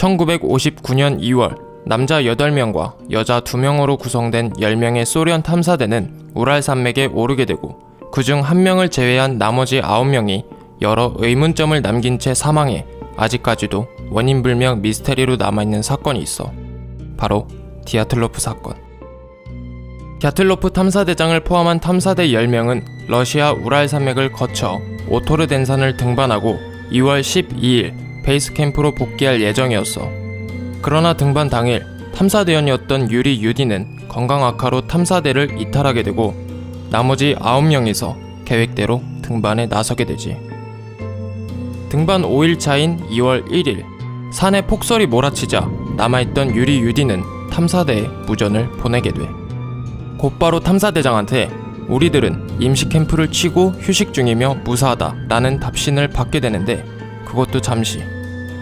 1959년 2월 남자 8명과 여자 2명으로 구성된 10명의 소련 탐사대는 우랄 산맥에 오르게 되고 그중 한 명을 제외한 나머지 9명이 여러 의문점을 남긴 채 사망해 아직까지도 원인 불명 미스테리로 남아있는 사건이 있어. 바로 디아틀로프 사건. 갸틀로프 탐사대장을 포함한 탐사대 10명은 러시아 우랄 산맥을 거쳐 오토르 덴산을 등반하고 2월 12일 베이스 캠프로 복귀할 예정이었어. 그러나 등반 당일 탐사대원이었던 유리 유디는 건강 악화로 탐사대를 이탈하게 되고 나머지 9명이서 계획대로 등반에 나서게 되지. 등반 5일 차인 2월 1일 산에 폭설이 몰아치자 남아있던 유리 유디는 탐사대에 무전을 보내게 돼. 곧바로 탐사대장한테 우리들은 임시 캠프를 치고 휴식 중이며 무사하다 라는 답신을 받게 되는데 그것도 잠시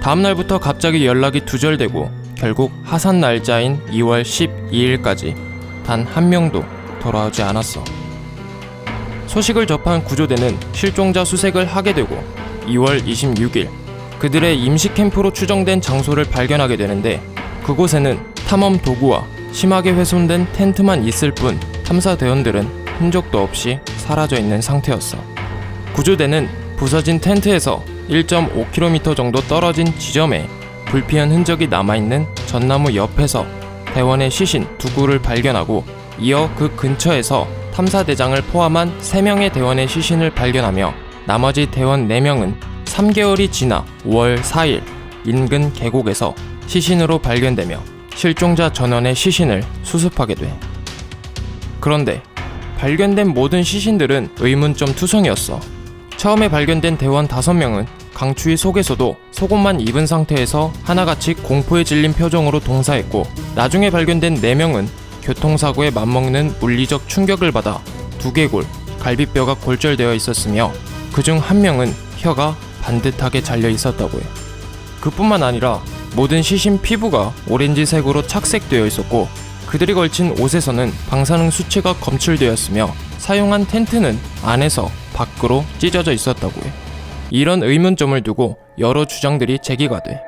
다음날부터 갑자기 연락이 두절되고 결국 하산 날짜인 2월 12일까지 단 한 명도 돌아오지 않았어. 소식을 접한 구조대는 실종자 수색을 하게 되고 2월 26일 그들의 임시 캠프로 추정된 장소를 발견하게 되는데 그곳에는 탐험 도구와 심하게 훼손된 텐트만 있을 뿐 탐사 대원들은 흔적도 없이 사라져 있는 상태였어. 구조대는 부서진 텐트에서 1.5km 정도 떨어진 지점에 불피한 흔적이 남아있는 전나무 옆에서 대원의 시신 두 구를 발견하고 이어 그 근처에서 탐사대장을 포함한 3명의 대원의 시신을 발견하며 나머지 대원 4명은 3개월이 지나 5월 4일 인근 계곡에서 시신으로 발견되며 실종자 전원의 시신을 수습하게 돼. 그런데 발견된 모든 시신들은 의문점 투성이었어. 처음에 발견된 대원 5명은 강추위 속에서도 속옷만 입은 상태에서 하나같이 공포에 질린 표정으로 동사했고 나중에 발견된 4명은 교통사고에 맞먹는 물리적 충격을 받아 두개골, 갈비뼈가 골절되어 있었으며 그중 한 명은 혀가 반듯하게 잘려 있었다고 해. 그뿐만 아니라 모든 시신 피부가 오렌지색으로 착색되어 있었고 그들이 걸친 옷에서는 방사능 수치가 검출되었으며 사용한 텐트는 안에서 밖으로 찢어져 있었다고 해. 이런 의문점을 두고 여러 주장들이 제기가 돼.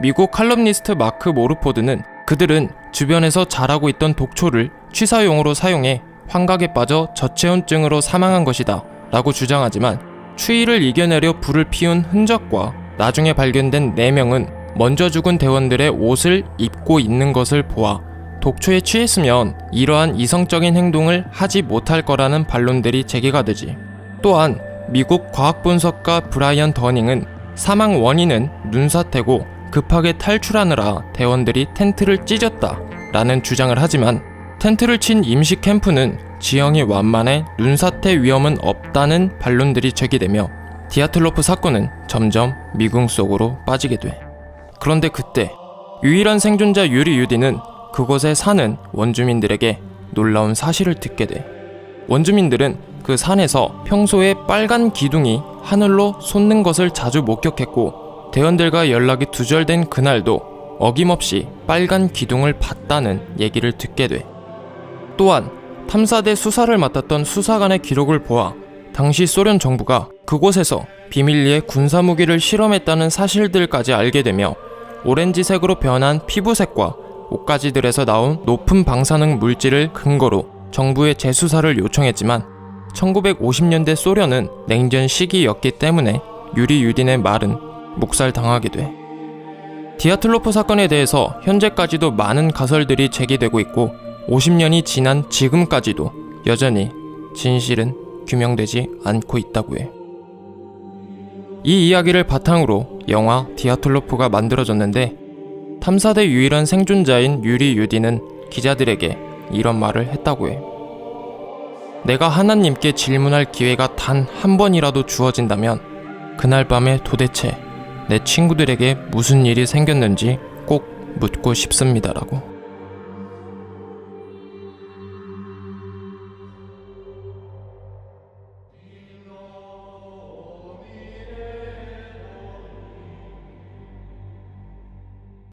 미국 칼럼니스트 마크 모르포드는 그들은 주변에서 자라고 있던 독초를 취사용으로 사용해 환각에 빠져 저체온증으로 사망한 것이다 라고 주장하지만 추위를 이겨내려 불을 피운 흔적과 나중에 발견된 4명은 먼저 죽은 대원들의 옷을 입고 있는 것을 보아 독초에 취했으면 이러한 이성적인 행동을 하지 못할 거라는 반론들이 제기가 되지. 또한 미국 과학분석가 브라이언 더닝은 사망 원인은 눈사태고 급하게 탈출하느라 대원들이 텐트를 찢었다 라는 주장을 하지만 텐트를 친 임시 캠프는 지형이 완만해 눈사태 위험은 없다는 반론들이 제기되며 디아틀로프 사건은 점점 미궁 속으로 빠지게 돼. 그런데 그때 유일한 생존자 유리 유디는 그곳에 사는 원주민들에게 놀라운 사실을 듣게 돼. 원주민들은 그 산에서 평소에 빨간 기둥이 하늘로 솟는 것을 자주 목격했고 대원들과 연락이 두절된 그날도 어김없이 빨간 기둥을 봤다는 얘기를 듣게 돼. 또한 탐사대 수사를 맡았던 수사관의 기록을 보아 당시 소련 정부가 그곳에서 비밀리에 군사무기를 실험했다는 사실들까지 알게 되며 오렌지색으로 변한 피부색과 옷가지들에서 나온 높은 방사능 물질을 근거로 정부에 재수사를 요청했지만 1950년대 소련은 냉전 시기였기 때문에 유리 유딘의 말은 묵살당하게 돼. 디아틀로프 사건에 대해서 현재까지도 많은 가설들이 제기되고 있고 50년이 지난 지금까지도 여전히 진실은 규명되지 않고 있다고 해. 이 이야기를 바탕으로 영화 디아틀로프가 만들어졌는데 탐사대 유일한 생존자인 유리 유디는 기자들에게 이런 말을 했다고 해. 내가 하나님께 질문할 기회가 단 한 번이라도 주어진다면 그날 밤에 도대체 내 친구들에게 무슨 일이 생겼는지 꼭 묻고 싶습니다라고.